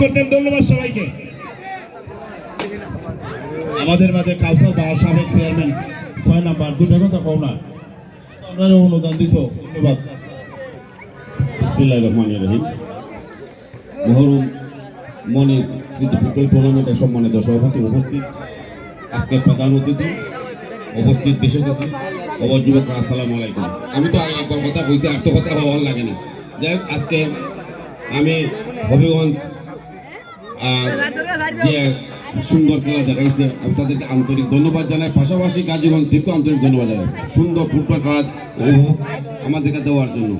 করতেন, ধন্যবাদ সবাইকে। আমাদের মাঝে কাউসার বা সাবেক চেয়ারম্যান, ছয় নাম্বার, দুটা কথা কও না। আপনারা অনুদান দিছ, ধন্যবাদ। বিসমিল্লাহির স্মৃতি ফুটবল সম্মানিত সভাপতি উপস্থিত। আজকে প্রধান অতিথি, উপস্থিত বিশেষ অতিথি। অবর যুবক আসসালামু আলাইকুম। আমি তো একবার কথা কইছি, আর তো কথা ভালো লাগে না। যাই আজকে আমি হবিগঞ্জ যে সুন্দর খেলা দেখাইছে, আমি তাদেরকে আন্তরিক ধন্যবাদ জানাই। পাশাপাশি কাজীগঞ্জ থেকে আন্তরিক ধন্যবাদ জানাই। সুন্দর ফুটবল খেলা আমাদেরকে দেওয়ার জন্য।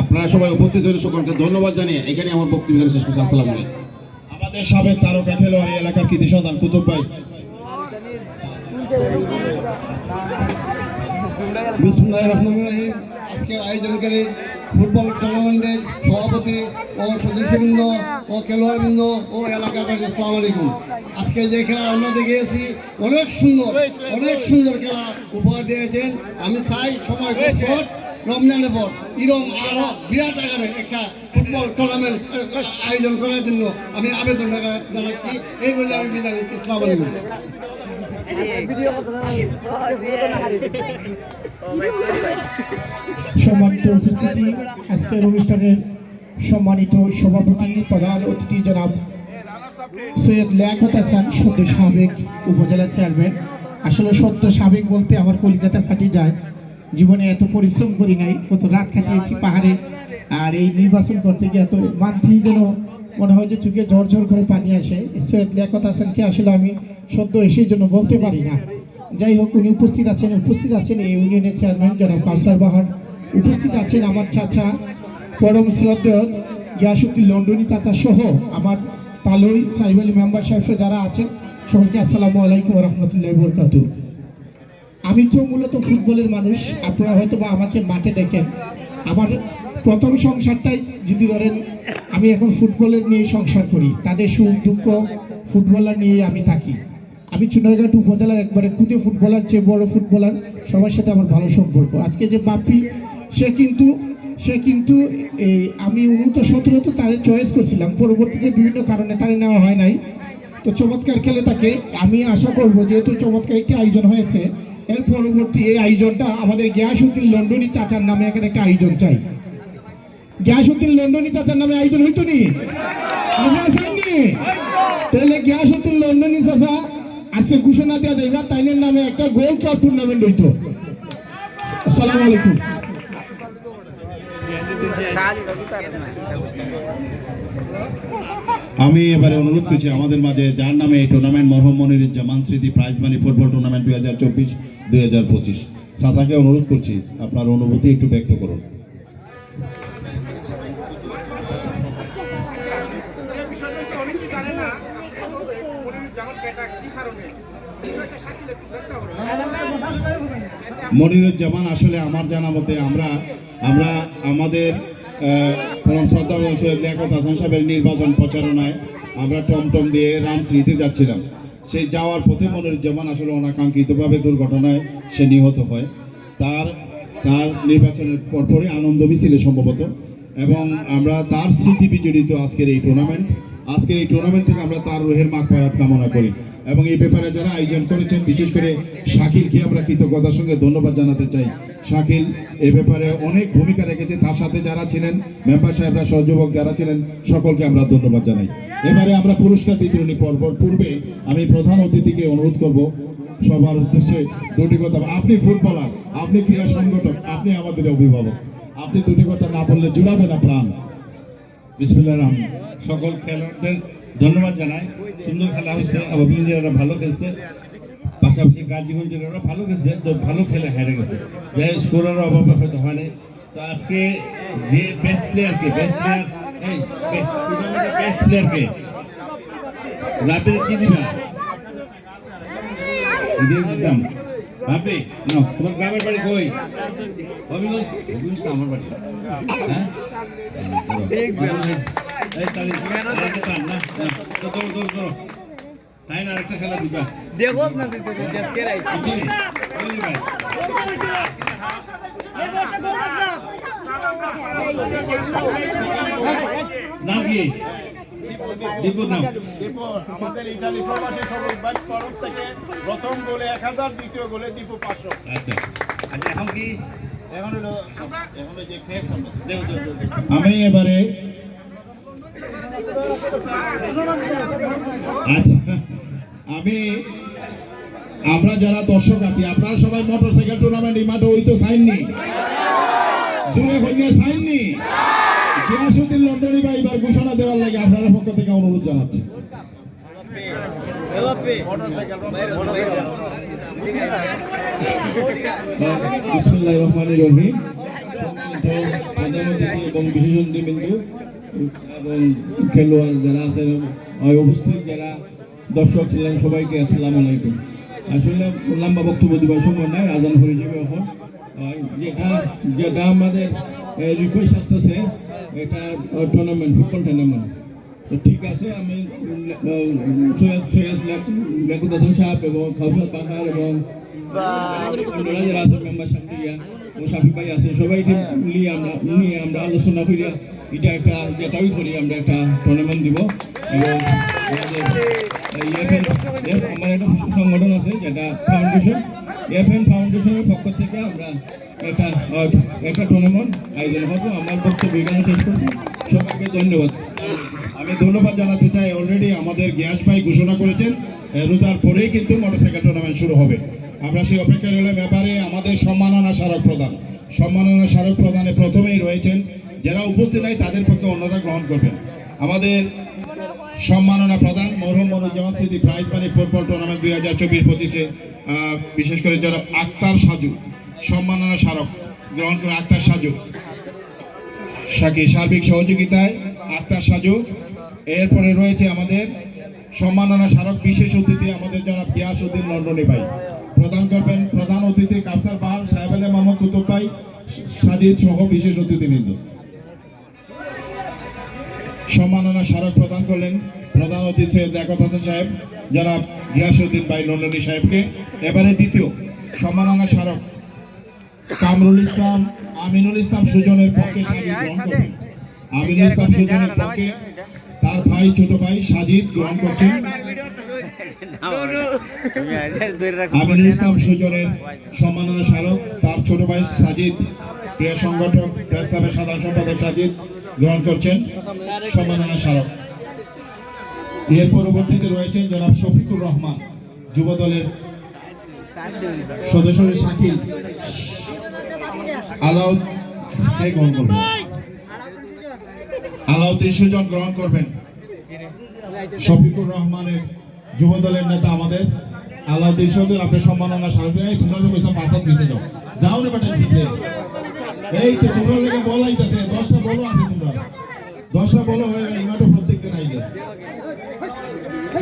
আপনারা সবাই উপস্থিত হয়ে সকলকে ধন্যবাদ জানিয়ে এখানে আমার বক্তব্য শেষ করছি। আসসালামু আমাদের সাবেক তারকা খেলোয়াড় এলাকার কৃতি সন্তান কুতুব ভাই। বিসমুল্লাহ রহমান রহিম। আজকের আয়োজনকারী ফুটবল টুর্নামেন্টের সভাপতি ও সদস্যবৃন্দ ও খেলোয়াড়বৃন্দ ও এলাকাবাসী, আসসালামু আলাইকুম। আজকে যে খেলা আমরা দেখেছি অনেক সুন্দর অনেক সুন্দর খেলা উপহার দিয়েছেন। আমি চাই সময় পর রমজানের পর এরকম আরও বিরাট আকারে একটা ফুটবল টুর্নামেন্ট আয়োজন করার জন্য আমি আবেদন জানাচ্ছি। এই বলে আমি বিদায় আসসালামু আলাইকুম। সম্মানিত উপস্থিতি। আজকের অনুষ্ঠানের সম্মানিত সভাপতি, প্রধান অতিথি জনাব সৈয়দ লিয়াকত হাসান, সদ্য সাবেক উপজেলা চেয়ারম্যান। আসলে সদ্য সাবেক বলতে আমার কলিজাটা ফাটি যায়। জীবনে এত পরিশ্রম করি নাই, কত রাত কাটিয়েছি পাহাড়ে। আর এই নির্বাচন করতে গিয়ে এত মানতেই যেন মনে হয় যে চোখে ঝড় ঝড় করে পানি আসে। সৈয়দ লিয়াকত হাসানকে আসলে আমি সদ্য এসের জন্য বলতে পারি না। যাই হোক, উনি উপস্থিত আছেন উপস্থিত আছেন এই ইউনিয়নের চেয়ারম্যান জনাব কাউসার বাহার। উপস্থিত আছেন আমার চাচা পরম শ্রদ্ধেয় গিয়াসুদ্দিন লন্ডনী চাচা সহ আমার পালই সাহেব আলী মেম্বার সাহেব সহ যারা আছেন, সকলকে আসসালামু আলাইকুম রহমতুল্লাহ বরকাত আমি তো মূলত ফুটবলের মানুষ, আপনারা হয়তো বা আমাকে মাঠে দেখেন। আমার প্রথম সংসারটাই যদি ধরেন, আমি এখন ফুটবলের নিয়ে সংসার করি। তাদের সুখ দুঃখ ফুটবলার নিয়ে আমি থাকি। আমি চুনারঘাট উপজেলার একবারে খুদে ফুটবলার চেয়ে বড় ফুটবলার, সবার সাথে আমার ভালো সম্পর্ক। আজকে যে বাপি সে কিন্তু সে কিন্তু এই আমি উন্নত সতেরো তো তারে চয়েস করছিলাম। পরবর্তীতে বিভিন্ন কারণে তারে নেওয়া হয় নাই। তো চমৎকার খেলে তাকে, আমি আশা করব যেহেতু চমৎকার একটি আয়োজন হয়েছে, এর পরবর্তী এই আয়োজনটা আমাদের গিয়াসুদ্দিন লন্ডনী চাচার নামে এখানে একটা আয়োজন চাই। গিয়াসুদ্দিন লন্ডনী চাচার নামে আয়োজন হইতো নি? আমরা চাইনি তাহলে গিয়াসুদ্দিন লন্ডনী চাচা আজকে ঘোষণা দেওয়া যাইবা, তাইনের নামে একটা গোল্ড কাপ টুর্নামেন্ট হইতো। আসসালামু আলাইকুম। আমি এবারে অনুরোধ করছি আমাদের মাঝে যার নামে এই টুর্নামেন্ট মরহম জামান স্মৃতি প্রাইজ মানি ফুটবল টুর্নামেন্ট দুই হাজার চব্বিশ, দুই হাজার পঁচিশ। সাসাকে অনুরোধ করছি, আপনার অনুভূতি একটু ব্যক্ত করুন যে বিষয়টা হচ্ছে অনেকেই জানে না মনিরুল জামান কেটা কি কারণে বিষয়টা শাকিল একটু ব্যাখ্যা করুন মনিরুজ্জামান, আসলে আমার জানা মতে আমরা আমরা আমাদের পরম শ্রদ্ধা সৈয়দ লিয়াকত হাসান সাহেবের নির্বাচন প্রচারণায় আমরা টমটম দিয়ে রামশ্রীতে যাচ্ছিলাম। সেই যাওয়ার পথে মনিরুজ্জামান আসলে অনাকাঙ্ক্ষিতভাবে দুর্ঘটনায় সে নিহত হয়। তার তার নির্বাচনের পরপরই আনন্দ মিছিলে সম্ভবত এবং আমরা তার স্মৃতি বিজড়িত আজকের এই টুর্নামেন্ট আজকের এই টুর্নামেন্ট থেকে আমরা তার রোহের মাঠ কামনা করি। এবং এই ব্যাপারে যারা আয়োজন করেছেন, বিশেষ করে শাকিলকে আমরা কৃতজ্ঞতার সঙ্গে ধন্যবাদ জানাতে চাই। শাকিল এই ব্যাপারে অনেক ভূমিকা রেখেছে, তার সাথে যারা ছিলেন, মেম্বার সাহেবরা, সহযোগক যারা ছিলেন, সকলকে আমরা ধন্যবাদ জানাই। এবারে আমরা পুরস্কার বিতরণী পর্ব, পূর্বে আমি প্রধান অতিথিকে অনুরোধ করব, সবার উদ্দেশ্যে দুটি কথা। আপনি ফুটবলার, আপনি ক্রীড়া সংগঠক, আপনি আমাদের অভিভাবক। আপনি দুটি কথা না বললে জুড়াবে না প্রাণ। বিসমিল্লাহ রহমান সকল খেলোয়াড়দের ধন্যবাদ জানাই সুন্দর খেলা হয়েছে অভিনন্দরা ভালো খেলছে পাশাপাশি গাজীগঞ্জের ওরা ভালো খেলছে তো ভালো খেলে হেরে গেছে যাই স্কোরের অভাবে হয়তো হয়নি তো আজকে যে বেস্ট প্লেয়ারকে বেস্ট প্লেয়ার প্লেয়ারকে রাতে কি দিবা দিয়ে দিতাম তোমার গ্রামের বাড়ি কই আমার বাড়ি হ্যাঁ প্রথম গোলে এক হাজার দ্বিতীয় গোলে দীপু পাঁচশো আচ্ছা কি এখন হলো। আমি এবারে আচ্ছা আমি আমরা যারা দর্শক আছি আপনারা সবাই মোটরসাইকেল টুর্নামেন্ট এই মাঠে ওই তো সাইন নি জুড়ে হইলে সাইন নি গিয়াসুদ্দিন লন্ডনী বা এবার ঘোষণা দেওয়ার লাগে আপনারা পক্ষ থেকে অনুরোধ জানাচ্ছি। বিসমুল্লাহ রহমান রহিম। এবং বিশেষ অতিথিবৃন্দ এবং খেলোয়াড় যারা আছেন উপস্থিত যারা দর্শক ছিলেন সবাইকে আসসালামু আলাইকুম আসলে লম্বা বক্তব্য দিবার সময় নাই আজান হয়ে যাবে এখন যেটা যেটা আমাদের রিকোয়েস্ট আসতেছে এটা টুর্নামেন্ট ফুটবল টুর্নামেন্ট তো ঠিক আছে আমি সৈয়দ সৈয়দ লেকুদ হাসান সাহেব এবং খাউসাদ বাহার এবং মেম্বার সামনে ও সাফি ভাই আছে সবাইকে নিয়ে আমরা নিয়ে আমরা আলোচনা করি। এটা একটা যেটাই করি আমরা একটা টুর্নামেন্ট দিব। এবং আমাদের আমার একটা সংগঠন আছে যেটা ফাউন্ডেশন এফএন ফাউন্ডেশনের পক্ষ থেকে আমরা একটা একটা টুর্নামেন্ট আয়োজন করব। আমার বক্তব্য এখানে শেষ করছি। সবাইকে ধন্যবাদ। আমি ধন্যবাদ জানাতে চাই। অলরেডি আমাদের গ্যাস ভাই ঘোষণা করেছেন রোজার পরেই কিন্তু মোটরসাইকেল টুর্নামেন্ট শুরু হবে। আমরা সেই অপেক্ষা রইলাম। ব্যাপারে আমাদের সম্মাননা স্মারক প্রদান। সম্মাননা স্মারক প্রদানে প্রথমেই রয়েছেন যারা উপস্থিত নাই, তাদের পক্ষে অন্যরা গ্রহণ করবেন। আমাদের সম্মাননা প্রদান মরহুম মনুজ্জামান স্মৃতি প্রাইজ মানি ফুটবল টুর্নামেন্ট দুই হাজার চব্বিশ পঁচিশে বিশেষ করে যারা আক্তার সাজু, সম্মাননা স্মারক গ্রহণ করে আক্তার সাজু। সাকি সার্বিক সহযোগিতায় আক্তার সাজু। এরপরে রয়েছে আমাদের সম্মাননা স্মারক বিশেষ অতিথি আমাদের জনাব গিয়াসউদ্দিন লন্ডনী ভাই। প্রদান করবেন প্রধান অতিথি কাপসার বাহার সাহেব আলী মোহাম্মদ কুতুব ভাই সাজিদ সহ বিশেষ অতিথিবৃন্দ। সম্মাননা স্মারক প্রদান করলেন প্রধান অতিথি সৈয়দ লিয়াকত হাসান সাহেব যারা গিয়াসউদ্দিন ভাই লন্ডনী সাহেবকে। এবারে দ্বিতীয় সম্মাননা স্মারক কামরুল ইসলাম আমিনুল ইসলাম সুজনের পক্ষে আমিনুল ইসলাম সুজনের পক্ষে তার ভাই ছোট ভাই সাজিদ গ্রহণ করছেন। আমিনুল ইসলাম সুজনের সম্মাননা স্মারক তার ছোট ভাই সাজিদ প্রিয় সংগঠক প্রেস ক্লাবের সাধারণ সম্পাদক সাজিদ গ্রহণ করছেন। সম্মাননা স্মারক। এর পরবর্তীতে রয়েছেন জনাব শফিকুর রহমান যুব দলের সদস্য শাকিল আলাউদ সে গ্রহণ করবেন আলাউদ্দিন সুজন গ্রহণ করবেন। শফিকুর রহমানের যুব দলের নেতা আমাদের। আলাউদ্দিন সুজন আপনি সম্মাননা স্মারক। এই তোমরা পাঁচ হাত ফিসে যাও যাও না বেটা ফিসে এই তো তোমরা লেগে বল আইতাছে দশটা বলো আছে তোমরা। দশটা বলো হয়ে মাঠে প্রত্যেক দিন আইলে।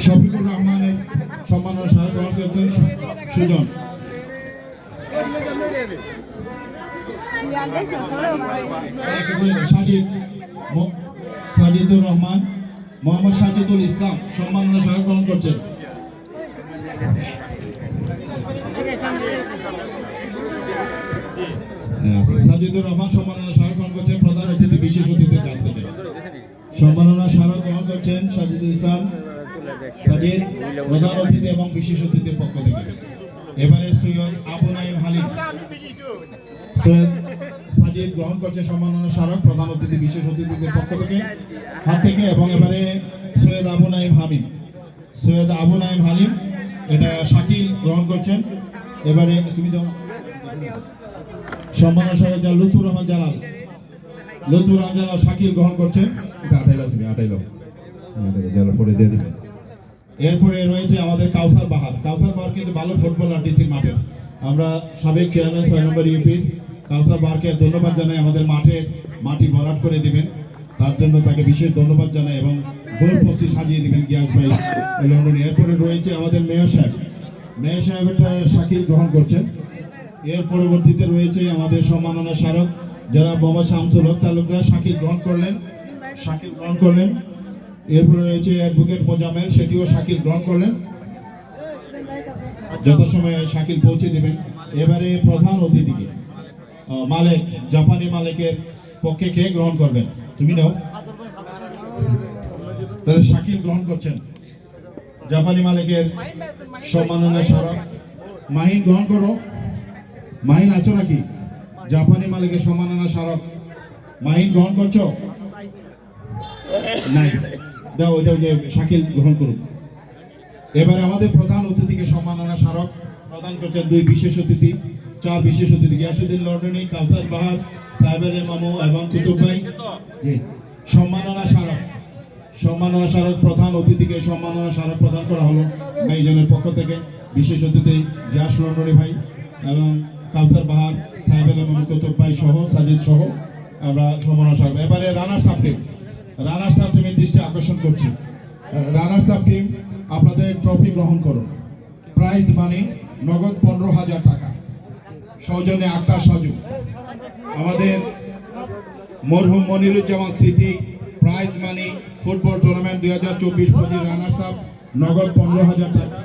শফিকুর রহমানের সম্মাননা স্মারক গ্রহণ করছেন সুজন। সাজিদ সাজিদুর রহমান, মোহাম্মদ সাজিদুল ইসলাম, সম্মাননা স্মারক গ্রহণ করছেন। সাজিদুর রহমান, সম্মাননা স্মারক গ্রহণ করছেন প্রধান অতিথি, বিশেষ অতিথির কাছ থেকে। সম্মাননা স্মারক গ্রহণ করছেন সাজিদুল ইসলাম, সাজিদ, প্রধান অতিথি এবং বিশেষ অতিথির পক্ষ থেকে। এবারে সৈয়দ আবু নাইম হালিম, সৈয়দ সাজিদ গ্রহণ করছে সম্মাননা স্মারক প্রধান অতিথি, বিশেষ অতিথিদের পক্ষ থেকে। হাত থেকে এবং এবারে সৈয়দ আবু নাইম হামিম সৈয়দ আবু নাইম হালিম, এটা শাকিল গ্রহণ করছেন। এবারে তুমি যাও। সম্মাননা স্মারক যা লুতুর রহমান জালাল লুতুর রহমান জালাল শাকিল গ্রহণ করছেন। এটা আটাইলাও তুমি আটাইলাও জালাল পরে দিয়ে দিবেন এরপরে রয়েছে আমাদের কাউসার বাহার। কাউসার বাহার কিন্তু ভালো ফুটবলার ডিসির মাঠে। আমরা সাবেক চেয়ারম্যান ছয় নম্বর ইউপির কাউসার বাহারকে ধন্যবাদ জানাই আমাদের মাঠে মাটি ভরাট করে দিবেন। তার জন্য তাকে বিশেষ ধন্যবাদ জানাই এবং গোল পোস্টটি সাজিয়ে দিবেন গিয়াস ভাই লন্ডনে। এরপরে রয়েছে আমাদের মেয়র সাহেব। মেয়র সাহেব একটা গ্রহণ করছেন। এর পরবর্তীতে রয়েছে আমাদের সম্মাননা স্মারক, যারা মোহাম্মদ শামসুল হক তালুকদার শাকিল গ্রহণ করলেন। শাকিল গ্রহণ করলেন। এরপরে রয়েছে অ্যাডভোকেট মোজামেল সেটিও শাকিল গ্রহণ করলেন। যথাসময়ে শাকিল পৌঁছে দেবেন। এবারে প্রধান অতিথিকে। মালেক, জাপানি মালিকের পক্ষে কে গ্রহণ করবেন? তুমি নাও। তাহলে শাকিল গ্রহণ করছেন। জাপানি মালিকের সম্মাননা স্মারক মাহিন গ্রহণ করো। মাহিন আছো নাকি? জাপানি মালিকের সম্মাননা স্মারক মাহিন গ্রহণ করছ? নাই। দাও, ওইটা যে শাকিল গ্রহণ করুন এবারে আমাদের প্রধান অতিথিকে সম্মাননা স্মারক প্রদান করছেন দুই বিশেষ অতিথি। চার বিশেষ অতিথি গিয়াসুদ্দিন লন্ডনী কাউসার বাহার, সাহেবের মামু এবং কুতুব ভাই। সম্মাননা স্মারক। সম্মাননা স্মারক প্রধান অতিথিকে সম্মাননা স্মারক প্রদান করা হলো ভাইজনের পক্ষ থেকে। বিশেষ অতিথি গিয়াস লন্ডনী ভাই এবং কাউসার বাহার, সাহেবের মামু, কুতুব ভাই সহ, সাজিদ সহ। আমরা সম্মাননা স্মারক। এবারে রানার সাপ টিম। রানার সাপ টিমের দৃষ্টি আকর্ষণ করছি। রানার সাপ টিম, আপনাদের ট্রফি গ্রহণ করুন। প্রাইজ মানি নগদ পনেরো হাজার টাকা। সৌজন্যে আত্মা সজু। আমাদের মরহুম মনিরুজ্জামান স্মৃতি প্রাইজ মানি ফুটবল টুর্নামেন্ট দুই হাজার চব্বিশ পঁচিশ রানার্স আপ, নগদ পনেরো হাজার টাকা।